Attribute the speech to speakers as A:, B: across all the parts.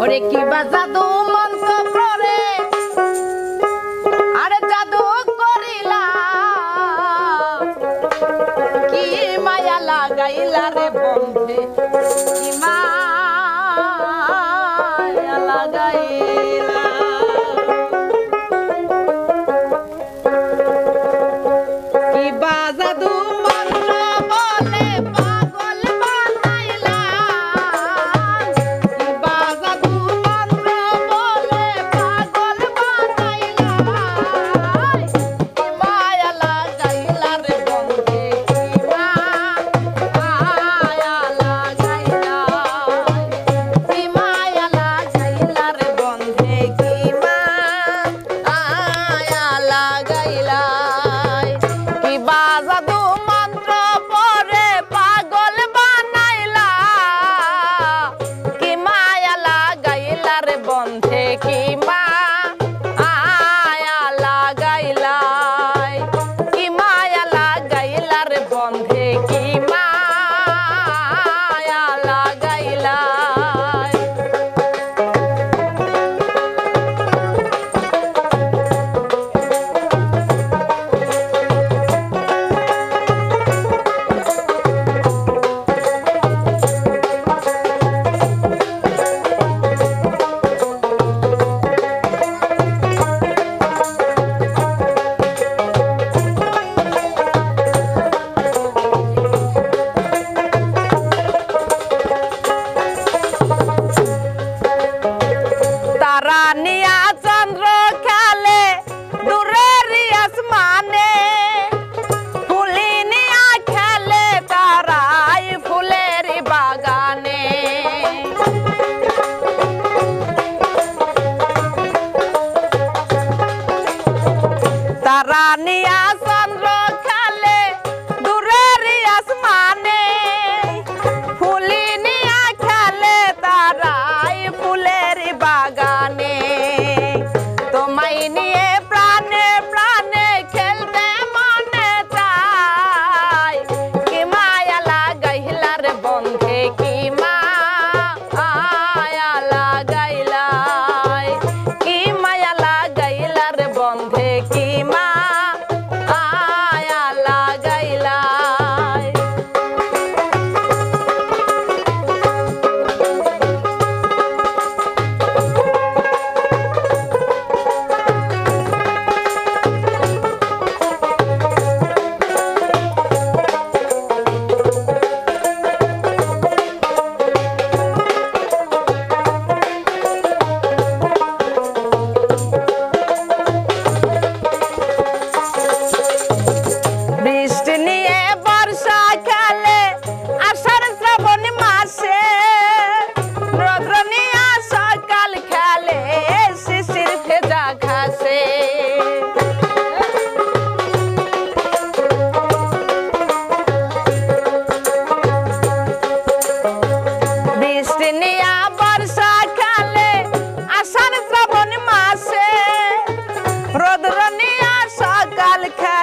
A: ওরে কি বা জাদু মন্ত্র করে? আরে জাদু করিলা। কি মায়া লাগাইলা রে বন্ধে? কি মায়া লাগাইলা? কি বা জাদু Rania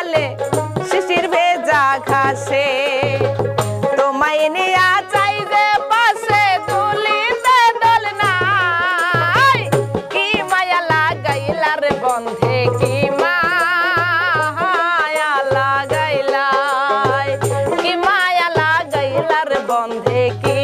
A: চলে শিশির ভেজা ঘাসে, তোমায় নিয়া চাই যে পাশে তুলিতে দল নাই। কি মায়া লাগাইলার বন্ধে, কি মায়া লাগাইলাই। কি মায়া লাগাইলার বন্ধে, কি